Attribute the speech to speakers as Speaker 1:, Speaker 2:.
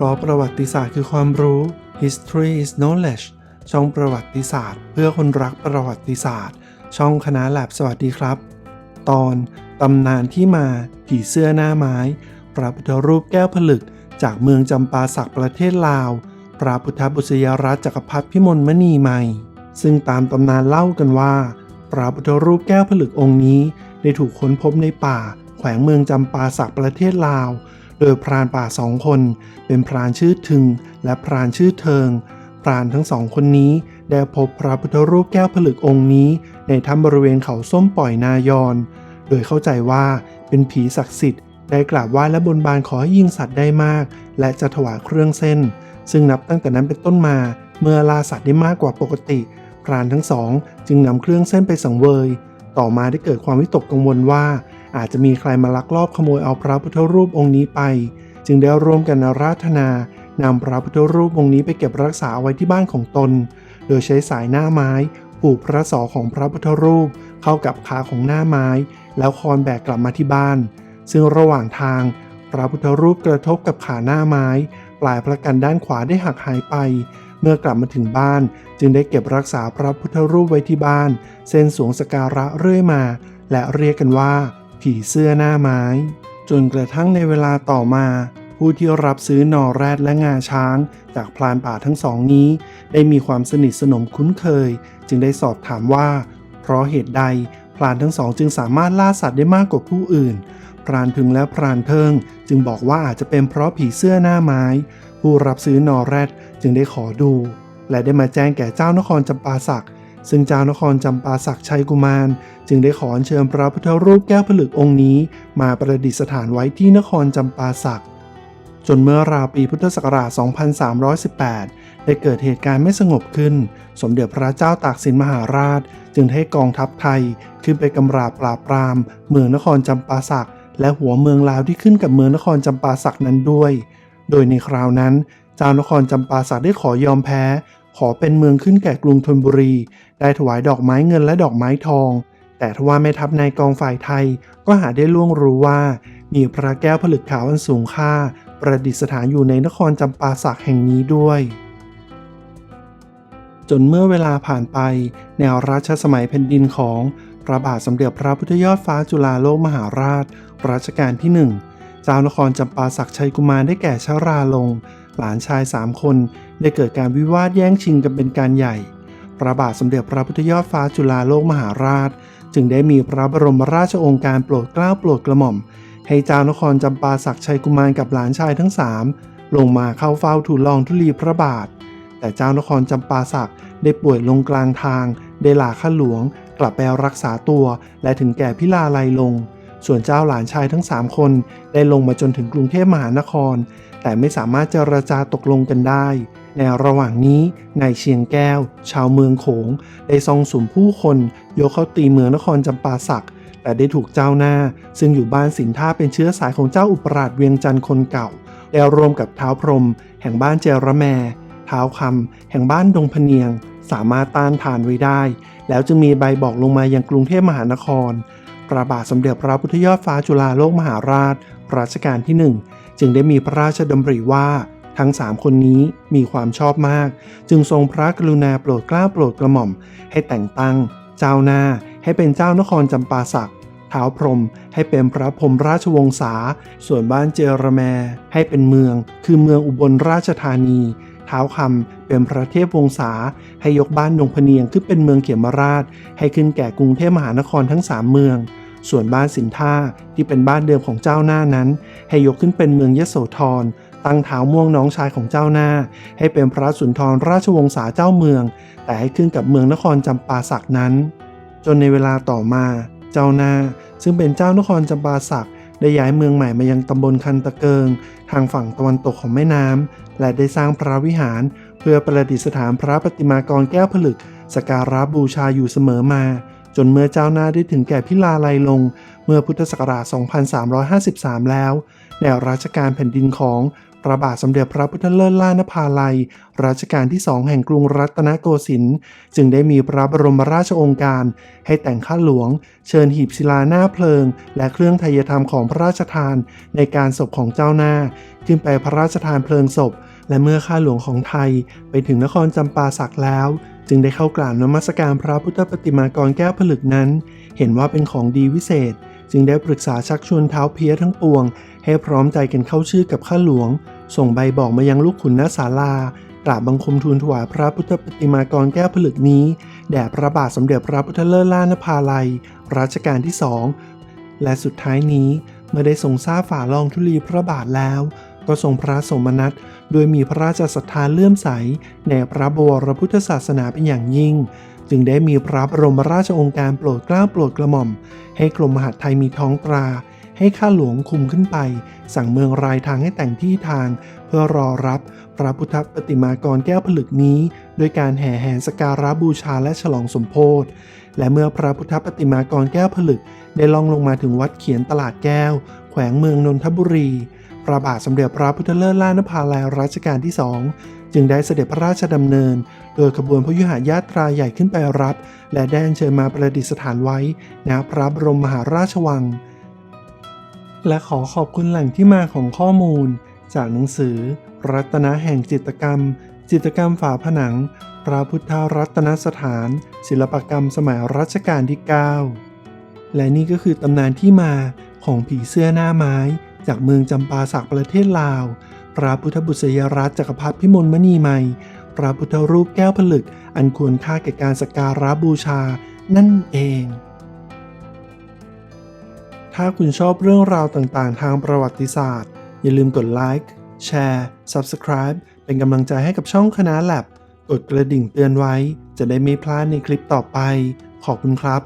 Speaker 1: ราะประวัติศาสตร์คือความรู้ history is knowledge ช่องประวัติศาสตร์ เพื่อคนรักประวัติศาสตร์ ช่องคณะแลบสวัสดีครับ ตอนตำนานที่มาผีเสื้อหน้าไม้ พระพุทธรูปแก้วผลึก จากเมืองจำปาสักประเทศลาว พระพุทธบุษยรัตจักรพรรดิพิมลมณีใหม่ ซึ่งตามตำนานเล่ากันว่า พระพุทธรูปแก้วผลึกองค์นี้ ได้ถูกค้นพบในป่า แขวงเมืองจำปาสักประเทศลาว โดยพรานป่าสองคน เป็นพรานชื่อทึง และพรานชื่อเทิง พรานทั้งสองคนนี้ได้พบพระพุทธรูปแก้วผลึกองค์นี้ ในถ้ำบริเวณเขาส้มปล่อยนายอน โดยเข้าใจว่าเป็นผีศักดิ์สิทธิ์ได้กราบไหว้และบนบานขอให้ยิงสัตว์ได้มาก และจะถวายเครื่องเส้น ซึ่งนับตั้งแต่นั้นเป็นต้นมา เมื่อล่าสัตว์ได้มากกว่าปกติ พรานทั้งสอง จึงนำเครื่องเส้นไปสังเวย ต่อมาได้เกิดความวิตกกังวลว่า อาจจะมีใครมาลักลอบขโมยเอาพระพุทธรูปองค์นี้ไป จึงได้ร่วมกันอาราธนานำพระพุทธรูปองค์นี้ไปเก็บรักษาเอาไว้ที่บ้านของตน โดยใช้สายหน้าไม้ผูกพระศอของพระพุทธรูปเข้ากับขาของหน้าไม้ แล้วคอนแบกกลับมาที่บ้าน ซึ่งระหว่างทาง พระพุทธรูปกระทบกับขาหน้าไม้ ปลายพระกันด้านขวาได้หักหายไป เมื่อกลับมาถึงบ้าน จึงได้เก็บรักษาพระพุทธรูปไว้ที่บ้าน เส้นสวงสการะเรื่อยมา และเรียกกันว่า ผีเสื้อหน้าไม้ จนกระทั่งในเวลาต่อมา ผู้ที่รับซื้อนอแรดและงาช้าง จากพลานป่าทั้งสองนี้ ได้มีความสนิทสนมคุ้นเคย จึงได้สอบถามว่า เพราะเหตุใดพลานทั้งสองจึงสามารถล่าสัตว์ได้มากกว่าผู้อื่น พรานพึงและพรานเทิง จึงบอกว่าอาจจะเป็นเพราะผีเสื้อหน้าไม้ ผู้รับซื้อนอแรดจึงได้ขอดู และได้มาแจ้งแก่เจ้านครจำปาสัก ซึ่งเจ้านครจำปาสักชัยกุมาร จึงได้ขอเชิญพระพุทธรูปแก้วผลึกองค์นี้ มาประดิษฐานไว้ที่นครจำปาสักจนเมื่อราวปีพุทธศักราช 2318 ได้เกิดเหตุการณ์ไม่สงบขึ้น สมเด็จพระเจ้าตากสินมหาราช จึงให้กองทัพไทยขึ้นไปกำราบปราบปราม เมืองนครจำปาสักและหัวเมืองลาวที่ขึ้นกับเมืองนครจำปาสักนั้นด้วย โดยในคราวนั้น เจ้านครจำปาสักได้ขอยอมแพ้ ขอเป็นเมืองขึ้นแก่กรุงธนบุรี ได้ถวายดอกไม้เงินและดอกไม้ทอง แต่ทว่าแม่ทัพนายกองฝ่ายไทยก็หาได้ล่วงรู้ว่า มีพระแก้วผลึกขาวอันสูงค่า ประดิษฐานอยู่ในนครจำปาสักแห่งนี้ด้วย จนเมื่อเวลาผ่านไป แนวราชสมัยแผ่นดินของพระบาทสมเด็จพระพุทธยอดฟ้าจุฬาโลกมหาราช รัชกาลที่หนึ่งเจ้านครจำปาสักชัยกุมารได้แก่ชาราลง หลานชายสามคนได้เกิดการวิวาทแย่งชิงกันเป็นการใหญ่ พระบาทสมเด็จพระพุทธยอดฟ้าจุฬาโลกมหาราช จึงได้มีพระบรมราชโองการโปรดเกล้าโปรดกระหม่อม ให้เจ้านครจำปาสักชัยกุมารกับหลานชายทั้งสามลงมาเข้าเฝ้าทูลลองทุลีพระบาท แต่เจ้านครจำปาสักได้ป่วยลงกลางทาง ได้ลาข้าหลวง กลับไปรักษาตัวและถึงแก่พิลาลัยลง ส่วนเจ้าหลานชายทั้งสามคนได้ลงมาจนถึงกรุงเทพมหานคร แต่ไม่สามารถเจรจาตกลงกันได้ ในระหว่างนี้นายเชียงแก้ว ชาวเมืองโขง ได้ซองสุมผู้คนยกเข้าตีเมืองนครจำปาสัก แต่ได้ถูกเจ้าหน้า ซึ่งอยู่บ้านสินท่าเป็นเชื้อสายของเจ้าอุปราชเวียงจันทร์คนเก่าแล้วรวมกับเท้าพรม แห่งบ้านเจรแมเท้าคำแห่งบ้านดงพเนียง สามารถต้านทานไว้ได้ แล้วจึงมีใบบอกลงมายังกรุงเทพมหานครพระบาทสมเด็จพระพุทธยอดฟ้าจุฬาโลกมหาราชรัชกาลที่หนึ่งจึงได้มีพระราชดำริว่า ทั้งสามคนนี้มีความชอบมาก จึงทรงพระกรุณาโปรดเกล้าโปรดกระหม่อม ให้แต่งตั้ง เจ้าหน้าให้เป็นเจ้านครจำปาสักเท้าพรมให้เป็นพระพรมราชวงศ์สา ส่วนบ้านเจรแมให้เป็นเมือง คือเมืองอุบลราชธานีเท้าคำเป็นพระเทพวงศาให้ยกบ้านดงพเนียงขึ้นเป็นเมืองเขมราช ให้ขึ้นแก่กรุงเทพมหานครทั้งสามเมือง ส่วนบ้านสินท่าที่เป็นบ้านเดิมของเจ้าหน้านั้น ให้ยกขึ้นเป็นเมืองยโสธร ตั้งเท้าม่วงน้องชายของเจ้าหน้า ให้เป็นพระสุนทรราชวงศ์สาเจ้าเมือง แต่ให้ขึ้นกับเมืองนครจำปาสักนั้น จนในเวลาต่อมา เจ้าหน้า ซึ่งเป็นเจ้านครจำปาสักได้ย้ายเมืองใหม่มายังตำบลคันตะเกิง ทางฝั่งตะวันตกของแม่น้ำและได้สร้างพระวิหาร เพื่อประดิษฐานพระปฏิมากรแก้วผลึกสการะบูชาอยู่เสมอมา จนเมื่อเจ้าหน้าได้ถึงแก่พิลาลัยลง เมื่อพุทธศักราช 2353 แล้วแนวราชการแผ่นดินของ พระบาทสมเด็จพระพุทธเลิศล่านภาลัย รัชกาลที่สองแห่งกรุงรัตนโกสินทร์จึงได้มีพระบรมราชองค์การ ให้แต่งข้าหลวง เชิญหีบศิลาหน้าเพลิง และเครื่องไทยธรรมของพระราชทาน ในการศพของเจ้าหน้า ขึ้นไปพระราชทานเพลิงศพ และเมื่อข้าหลวงของไทย ไปถึงนครจำปาสักแล้ว จึงได้เข้ากราบนมัสการพระพุทธปฏิมากรแก้วผลึกนั้น เห็นว่าเป็นของดีวิเศษ จึงได้ปรึกษาชักชวนเท้าเพียทั้งปวง ให้พร้อมใจกันเข้าชื่อกับข้าหลวง ส่งใบบอกมายังลูกขุนณศาลากราบบังคมทูลถวายพระพุทธปฏิมากรแก้วผลึกนี้ แด่พระบาทสมเด็จพระพุทธเลิศล่านภาลัยรัชกาลที่สอง และสุดท้ายนี้เมื่อได้ทรงทราบฝ่าลองธุลีพระบาทแล้ว ก็ทรงพระสมนัตโดยมีพระราชศรัทธาเลื่อมใส ในพระบวรพุทธศาสนาเป็นอย่างยิ่ง จึงได้มีพระบรมราชองค์การโปรดเกล้าโปรดกระหม่อม ให้กรมมหาดไทยมีท้องตรา ให้ข้าหลวงคุมขึ้นไป สั่งเมืองรายทางให้แต่งที่ทาง เพื่อรอรับพระพุทธปฏิมากรแก้วผลึกนี้ โดยการแห่แหนสการะบูชาและฉลองสมโพธิและเมื่อพระพุทธปฏิมากรแก้วผลึก ได้ล่องลงมาถึงวัดเขียนตลาดแก้ว แขวงเมืองนนทบุรีพระบาทสมเด็จพระพุทธเลิศล่านภาลัยรัชกาลที่สอง จึงได้เสด็จพระราชดำเนิน โดยขบวนพยุหญาตราใหญ่ขึ้นไปรับ และได้อัญเชิญมาประดิษฐานไว้ณพระบรมมหาราชวัง และขอขอบคุณแหล่งที่มาของข้อมูล จากหนังสือ รัตนะแห่งจิตรกรรม จิตรกรรมฝาผนัง พระพุทธรัตนสถาน ศิลปกรรมสมัยรัชกาลที่ 9 และนี่ก็คือตำนานที่มาของผีเสื้อหน้าไม้ จากเมืองจำปาสักประเทศลาว ระพุทธบุษยราชจักรพรรดิพิมลมณีใหม่ พระพุทธรูปแก้วผลึก อันควรค่าแก่การสักการะบูชา นั่นเอง ถ้าคุณชอบเรื่องราวต่างๆ ทางประวัติศาสตร์ อย่าลืมกดไลค์แชร์ Subscribe เป็นกำลังใจให้กับช่องคณะแลบกดกระดิ่งเตือนไว้ จะได้ไม่พลาดในคลิปต่อไป ขอบคุณครับ